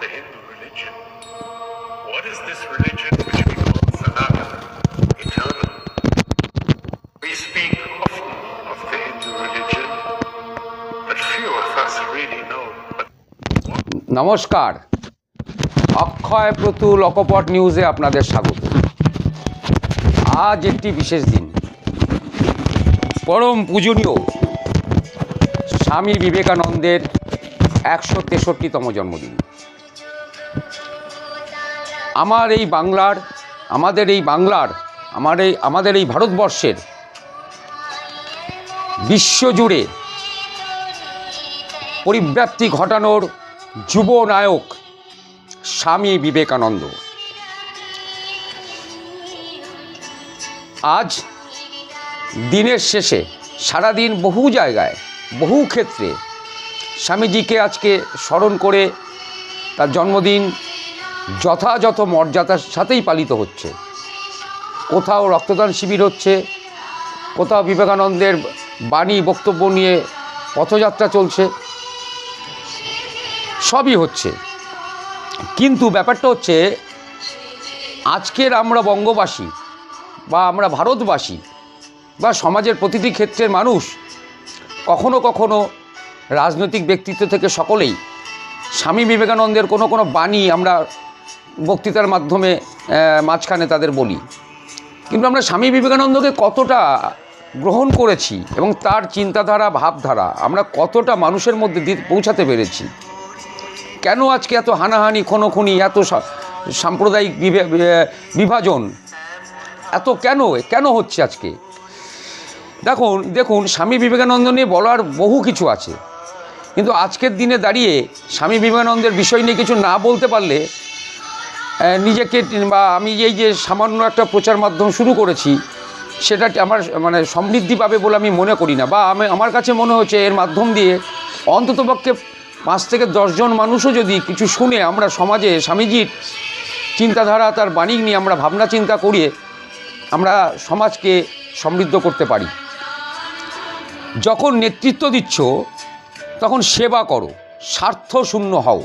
the Hindu religion. What is this religion which we call Sanatana, eternal? We speak often of the Hindu religion, but few of us really know নমস্কার অক্ষয় প্রতুল অকপট নিউজে আপনাদের স্বাগত আজ একটি বিশেষ দিন পরম পূজনীয় স্বামী বিবেকানন্দের একশো তেষট্টিতম জন্মদিন আমার এই বাংলার, আমাদের এই বাংলার, আমার এই, আমাদের এই ভারতবর্ষের বিশ্বজুড়ে পরিব্যাপ্তি ঘটানোর যুব নায়ক স্বামী বিবেকানন্দ। আজ দিনের শেষে সারাদিন বহু জায়গায়, বহু ক্ষেত্রে স্বামীজিকে আজকে স্মরণ করে তার জন্মদিন যথাযথ মর্যাদার সাথেই পালিত হচ্ছে। কোথাও রক্তদান শিবির হচ্ছে, কোথাও বিবেকানন্দের বাণী, বক্তব্য নিয়ে পথযাত্রা চলছে, সবই হচ্ছে। কিন্তু ব্যাপারটা হচ্ছে, আজকের আমরা বঙ্গবাসী বা আমরা ভারতবাসী বা সমাজের প্রতিটি ক্ষেত্রের মানুষ কখনো কখনো রাজনৈতিক ব্যক্তিত্ব থেকে সকলেই স্বামী বিবেকানন্দের কোনো কোনো বাণী আমরা বক্তৃতার মাধ্যমে মাঝখানে তাদের বলি। কিন্তু আমরা স্বামী বিবেকানন্দকে কতটা গ্রহণ করেছি এবং তার চিন্তাধারা, ভাবধারা আমরা কতটা মানুষের মধ্যে পৌঁছাতে পেরেছি? কেন আজকে এত হানাহানি, খুনোখুনি, এত সাম্প্রদায়িক বিভে- বিভাজন? এত কেন? কেন হচ্ছে আজকে? দেখুন দেখুন, স্বামী বিবেকানন্দ নিয়ে বলার বহু কিছু আছে। কিন্তু আজকের দিনে দাঁড়িয়ে স্বামী বিবেকানন্দের বিষয় নিয়ে কিছু না বলতে পারলে নিজেকে বা আমি এই যে সামান্য একটা প্রচার মাধ্যম শুরু করেছি সেটা আমার মানে সমৃদ্ধি পাবে বলে আমি মনে করি না। বা আমি, আমার কাছে মনে হচ্ছে এর মাধ্যম দিয়ে অন্ততপক্ষে পাঁচ থেকে দশজন মানুষও যদি কিছু শুনে আমরা সমাজে স্বামীজির চিন্তাধারা, তার বাণী নিয়ে আমরা ভাবনা চিন্তা করিয়ে আমরা সমাজকে সমৃদ্ধ করতে পারি। যখন নেতৃত্ব দিচ্ছ, তখন সেবা করো, স্বার্থ শূন্য হও।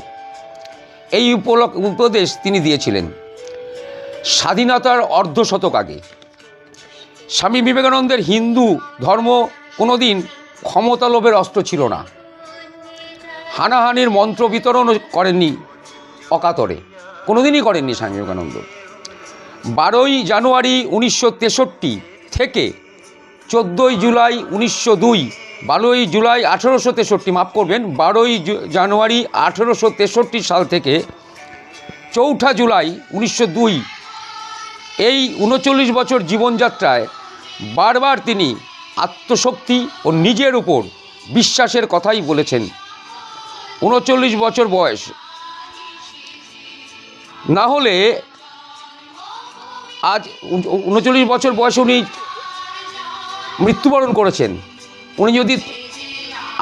এই উপদেশ তিনি দিয়েছিলেন। স্বাধীনতার অর্ধশতক আগে। স্বামী বিবেকানন্দের হিন্দু ধর্ম কোনোদিন ক্ষমতা লোভের অস্ত্র ছিল না। হানাহানির মন্ত্র বিতরণও করেননি অকাতরে। কোনোদিনই করেননি স্বামী বিবেকানন্দ। বারোই জানুয়ারি উনিশশো তেষট্টি থেকে চোদ্দোই জুলাই উনিশশো দুই বারোই জুলাই আঠেরোশো তেষট্টি, মাফ করবেন, বারোই জানুয়ারি আঠেরোশো তেষট্টি সাল থেকে চৌঠা জুলাই উনিশশো দুই, এই উনচল্লিশ বছর জীবনযাত্রায় বারবার তিনি আত্মশক্তি ও নিজের উপর বিশ্বাসের কথাই বলেছেন। উনচল্লিশ বছর বয়স। না হলে আজ উন- উনচল্লিশ বছর বয়সে উনি মৃত্যুবরণ করেছেন। উনি যদি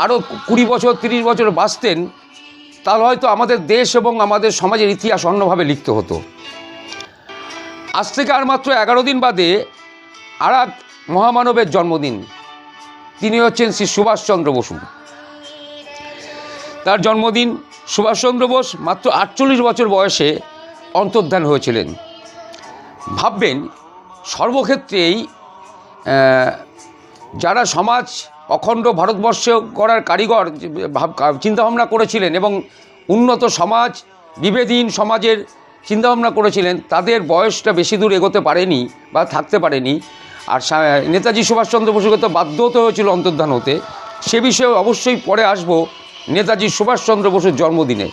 আরও কুড়ি বছর, তিরিশ বছর বাঁচতেন, তাহলে হয়তো আমাদের দেশ এবং আমাদের সমাজের ইতিহাস অন্যভাবে লিখতে হতো। আজ থেকে আর মাত্র এগারো দিন বাদে আর এক মহামানবের জন্মদিন। তিনি হচ্ছেন শ্রী সুভাষচন্দ্র বসু। তার জন্মদিন সুভাষচন্দ্র বোস মাত্র আটচল্লিশ বছর বয়সে অন্তর্ধান হয়েছিলেন। ভাববেন, সর্বক্ষেত্রেই যারা সমাজ অখণ্ড ভারতবর্ষ করার কারিগর ভাব, চিন্তাভাবনা করেছিলেন এবং উন্নত সমাজ, বিভেদহীন সমাজের চিন্তাভাবনা করেছিলেন, তাদের বয়সটা বেশি দূর এগোতে পারেনি বা থাকতে পারেনি। আর নেতাজি সুভাষচন্দ্র বসুকে তো বাধ্য হতে হয়েছিল অন্তর্ধান হতে। সে বিষয়ে অবশ্যই পরে আসব নেতাজি সুভাষচন্দ্র বসুর জন্মদিনে।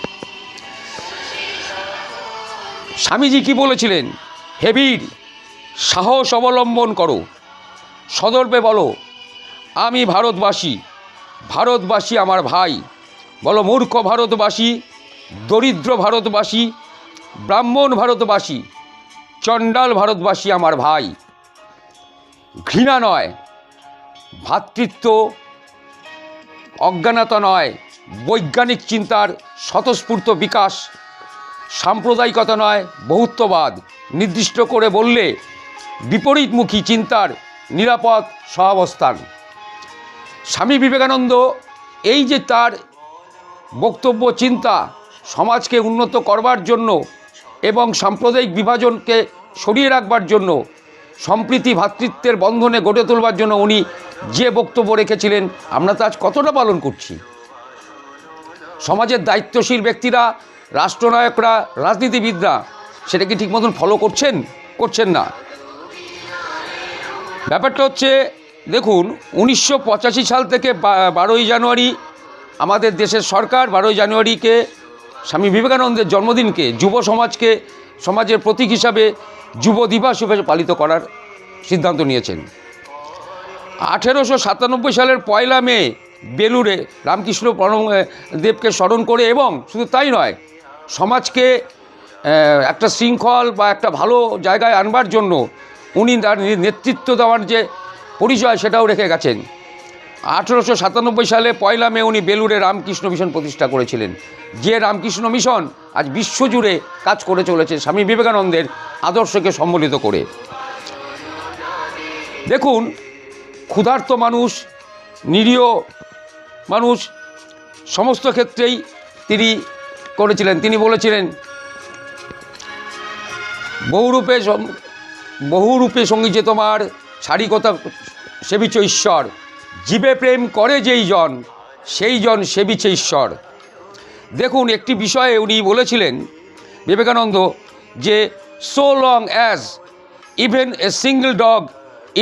স্বামীজি কি বলেছিলেন? হেবীর সাহস অবলম্বন করো, সদর্পে বলো আমি ভারতবাসী ভারতবাসী আমার ভাই। বলো, মূর্খ ভারতবাসী, দরিদ্র ভারতবাসী, ব্রাহ্মণ ভারতবাসী, চণ্ডাল ভারতবাসী আমার ভাই। ঘৃণা নয় ভ্রাতৃত্ব অজ্ঞানতা নয়, বৈজ্ঞানিক চিন্তার স্বতঃস্ফূর্ত বিকাশ, সাম্প্রদায়িকতা নয়, বহুত্ববাদ। নির্দিষ্ট করে বললে বিপরীতমুখী চিন্তার নিরাপদ সহাবস্থান। স্বামী বিবেকানন্দ, এই যে তার বক্তব্য, চিন্তা সমাজকে উন্নত করবার জন্য এবং সাম্প্রদায়িক বিভাজনকে সরিয়ে রাখবার জন্য, সম্প্রীতি, ভাতৃত্বের বন্ধনে গড়ে তোলবার জন্য উনি যে বক্তব্য রেখেছিলেন, আমরা তো আজ কতটা পালন করছি। সমাজের দায়িত্বশীল ব্যক্তিরা, রাষ্ট্রনায়করা, রাজনীতিবিদরা, সেটা কি ঠিক মতন ফলো করছেন? করছেন না। ব্যাপারটা হচ্ছে দেখুন, উনিশশো পঁচাশি সাল থেকে বারোই জানুয়ারি আমাদের দেশের সরকার বারোই জানুয়ারিকে স্বামী বিবেকানন্দের জন্মদিনকে, যুব সমাজকে, সমাজের প্রতীক হিসাবে যুব দিবস হিসেবে পালিত করার সিদ্ধান্ত নিয়েছেন। আঠেরোশো সাতানব্বই সালের পয়লা মে বেলুড়ে রামকৃষ্ণ পরম দেবকে স্মরণ করে এবং শুধু তাই নয়, সমাজকে একটা শৃঙ্খল বা একটা ভালো জায়গায় আনবার জন্য উনি তার নেতৃত্ব দেওয়ার যে পরিচয় সেটাও রেখে গেছেন। আঠেরোশো সাতানব্বই সালে পয়লা মে উনি বেলুড়ে রামকৃষ্ণ মিশন প্রতিষ্ঠা করেছিলেন। যে রামকৃষ্ণ মিশন আজ বিশ্বজুড়ে কাজ করে চলেছে স্বামী বিবেকানন্দের আদর্শকে সম্বলিত করে। দেখুন, ক্ষুধার্ত মানুষ, নিরীহ মানুষ, সমস্ত ক্ষেত্রেই তিনি করেছিলেন। তিনি বলেছিলেন, বহুরূপে বহুরূপে সঙ্গী যে তোমার ছাড়ি কথা সেবিচ ঈশ্বর। জীবে প্রেম করে যেই জন, সেই জন সেবিছে ঈশ্বর। দেখুন, একটি বিষয়ে উনি বলেছিলেন, বিবেকানন্দ, যে so long as even a single dog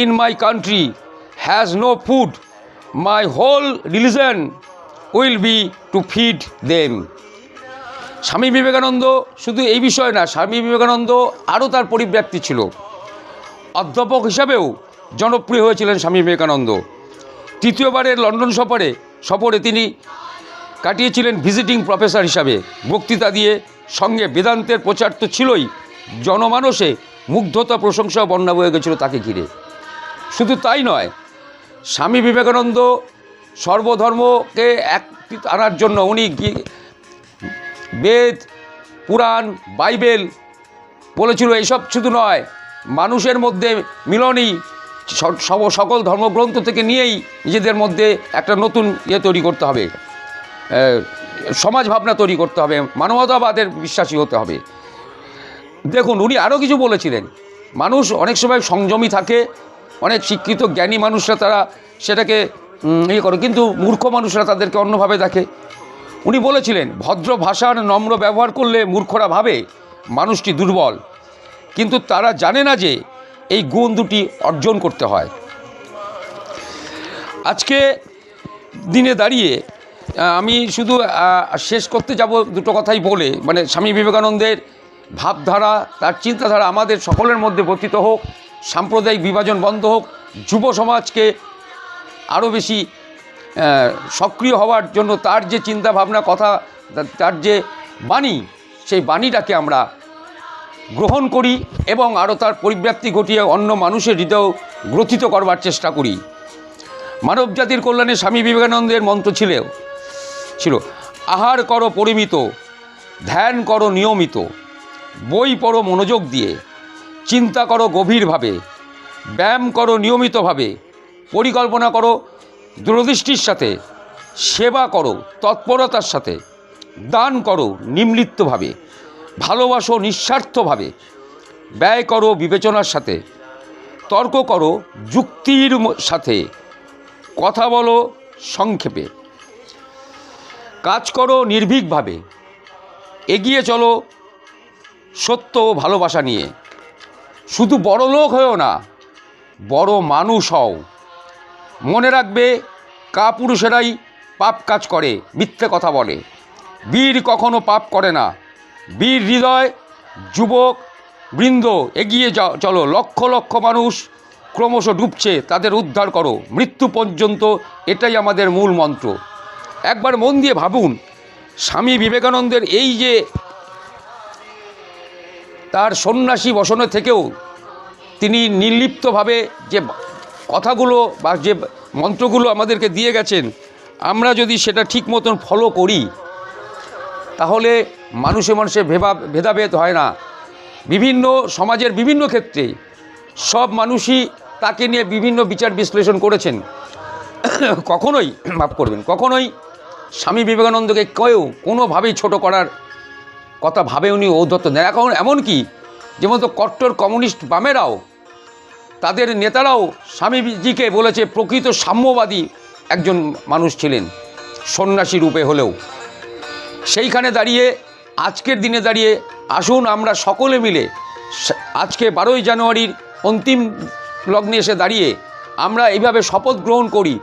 in my country has no food my whole religion will be to feed them Swami Vivekananda শুধু এই বিষয় না, স্বামী বিবেকানন্দ আরও তার পরিব্যাপ্তি ছিল। অধ্যাপক হিসাবেও জনপ্রিয় হয়েছিলেন স্বামী বিবেকানন্দ। তৃতীয়বারের লন্ডন সফরে সফরে তিনি কাটিয়েছিলেন ভিজিটিং প্রফেসর হিসাবে। বক্তৃতা দিয়ে সঙ্গে বেদান্তের প্রচার তো ছিলই, জনমানসে মুগ্ধতা প্রশংসা বন্যা বয়ে গেছিল তাকে ঘিরে। শুধু তাই নয়, স্বামী বিবেকানন্দ সর্বধর্মকে এক আনার জন্য উনি বেদ, পুরাণ, বাইবেল বলেছিল এইসব শুধু নয়, মানুষের মধ্যে মিলনই সব- সকল ধর্মগ্রন্থ থেকে নিয়েই নিজেদের মধ্যে একটা নতুন ইয়ে তৈরি করতে হবে। সমাজ ভাবনা তৈরি করতে হবে, মানবতাবাদের বিশ্বাসী হতে হবে। দেখুন, উনি আরও কিছু বলেছিলেন। মানুষ অনেক সময় সংযমী থাকে, অনেক শিক্ষিত, জ্ঞানী মানুষরা তারা সেটাকে ইয়ে করে, কিন্তু মূর্খ মানুষরা তাদেরকে অন্যভাবে দেখে। উনি বলেছিলেন, ভদ্র ভাষার নম্র ব্যবহার করলে মূর্খরা ভাবে মানুষটি দুর্বল। কিন্তু তারা জানে না যে এই গুণ দুটি অর্জন করতে হয়। আজকে দিনে দাঁড়িয়ে আমি শুধু শেষ করতে যাব দুটো কথাই বলে মানে স্বামী বিবেকানন্দের ভাবধারা, তার চিন্তাধারা আমাদের সকলের মধ্যে বর্তিত হোক, সাম্প্রদায়িক বিভাজন বন্ধ হোক, যুব সমাজকে আরও বেশি সক্রিয় হওয়ার জন্য তার যে চিন্তা ভাবনা কথা, তার যে বাণী, সেই বাণীটাকে আমরা গ্রহণ করি এবং আরও তার পরিব্যাপ্তি ঘটিয়ে অন্য মানুষের হৃদয় গ্রথিত করবার চেষ্টা করি। মানব জাতির কল্যাণে স্বামী বিবেকানন্দের মন্ত্র ছিল ছিল, আহার করো পরিমিত, ধ্যান করো নিয়মিত, বই পড়ো মনোযোগ দিয়ে, চিন্তা করো গভীরভাবে, ব্যায়াম করো নিয়মিতভাবে, পরিকল্পনা করো দূরদৃষ্টির সাথে, সেবা করো তৎপরতার সাথে, দান করো নিম্লিপ্তভাবে। ভালোবাসো নিঃস্বার্থভাবে। ব্যয় করো বিবেচনার সাথে। তর্ক করো যুক্তির সাথে। কথা বলো সংক্ষেপে। কাজ করো নির্ভীকভাবে। এগিয়ে চলো সত্য ও ভালোবাসা নিয়ে। শুধু বড় লোক হয়েও না, বড় মানুষ হও। মনে রাখবে, কাপুরুষেরাই পাপ কাজ করে, মিথ্যে কথা বলে। বীর কখনো পাপ করে না। বীর হৃদয়, যুবক, বৃন্দ, এগিয়ে চলো। লক্ষ লক্ষ মানুষ ক্রমশ ডুবছে, তাদের উদ্ধার করো। মৃত্যু পর্যন্ত এটাই আমাদের মূল মন্ত্র। একবার মন দিয়ে ভাবুন, স্বামী বিবেকানন্দের এই যে তার সন্ন্যাসী বসনে থেকেও তিনি নির্লিপ্তভাবে যে কথাগুলো বা যে মন্ত্রগুলো আমাদেরকে দিয়ে গেছেন, আমরা যদি সেটা ঠিক মতন ফলো করি তাহলে মানুষে মানুষে ভেবা ভেদাভেদ হয় না। বিভিন্ন সমাজের বিভিন্ন ক্ষেত্রে সব মানুষই তাকে নিয়ে বিভিন্ন বিচার বিশ্লেষণ করেছেন। কখনোই, মাফ করবেন, কখনোই স্বামী বিবেকানন্দকে কেউ কোনোভাবেই ছোট করার কথা ভাবে উনি ঔদ্ধত্য নেন এখন এমনকি যেমন তো কট্টর কমিউনিস্ট বামেরাও, তাদের নেতারাও স্বামীজিকে বলেছে, প্রকৃত সাম্যবাদী একজন মানুষ ছিলেন, সন্ন্যাসী রূপে হলেও। সেইখানে দাঁড়িয়ে, আজকের দিনে দাঁড়িয়ে আসুন আমরা সকলে মিলে আজকে বারোই জানুয়ারির অন্তিম লগ্নে এসে দাঁড়িয়ে আমরা এইভাবে শপথ গ্রহণ করি।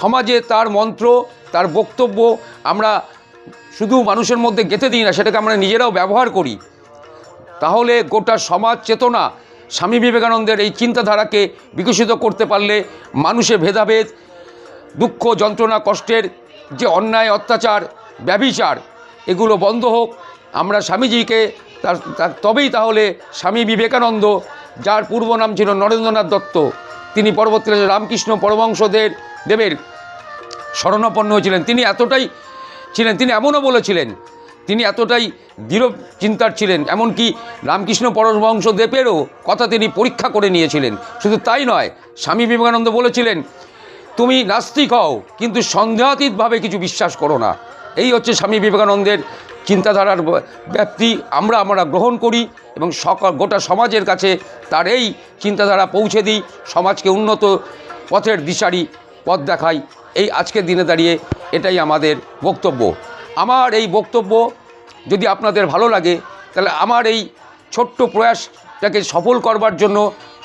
সমাজে তার মন্ত্র, তার বক্তব্য আমরা শুধু মানুষের মধ্যে গেঁথে দিই না, সেটাকে আমরা নিজেরাও ব্যবহার করি। তাহলে গোটা সমাজ চেতনা স্বামী বিবেকানন্দের এই চিন্তাধারাকে বিকশিত করতে পারলে মানুষের ভেদাভেদ, দুঃখ, যন্ত্রণা, কষ্টের যে অন্যায়, অত্যাচার, ব্যভিচার এগুলো বন্ধ হোক, আমরা স্বামীজিকে তার তবেই তাহলে স্বামী বিবেকানন্দ, যার পূর্ব নাম ছিল নরেন্দ্রনাথ দত্ত, তিনি পরবর্তীকালে রামকৃষ্ণ পরমংশদের দেবের শরণাপন্ন হয়েছিলেন। তিনি এতটাই ছিলেন, তিনি এমনও বলেছিলেন, তিনি এতটাই দৃঢ় চিন্তার ছিলেন, এমনকি রামকৃষ্ণ পরমহংস দেবেরও কথা তিনি পরীক্ষা করে নিয়েছিলেন। শুধু তাই নয়, স্বামী বিবেকানন্দ বলেছিলেন, তুমি নাস্তিক হও, কিন্তু সন্দেহাতীতভাবে কিছু বিশ্বাস করো না। এই হচ্ছে স্বামী বিবেকানন্দের চিন্তাধারার ব্যাপ্তি। আমরা আমরা গ্রহণ করি এবং সকল গোটা সমাজের কাছে তার এই চিন্তাধারা পৌঁছে দিই, সমাজকে উন্নত পথের দিশারি পথ দেখাই। এই আজকের দিনে দাঁড়িয়ে এটাই আমাদের বক্তব্য। আমার এই বক্তব্য যদি আপনাদের ভালো লাগে, তাহলে আমার এই ছোট্ট প্রয়াসটাকে সফল করবার জন্য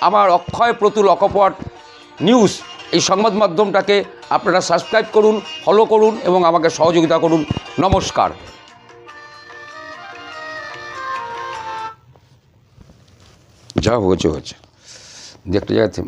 আমার অক্ষয় প্রতুল অকপট নিউজ এই সংবাদ মাধ্যমটাকে আপনারা সাবস্ক্রাইব করুন ফলো করুন এবং আমাকে সহযোগিতা করুন। নমস্কার। যা হয়েছে হয়েছে। দেখতে যাচ্ছে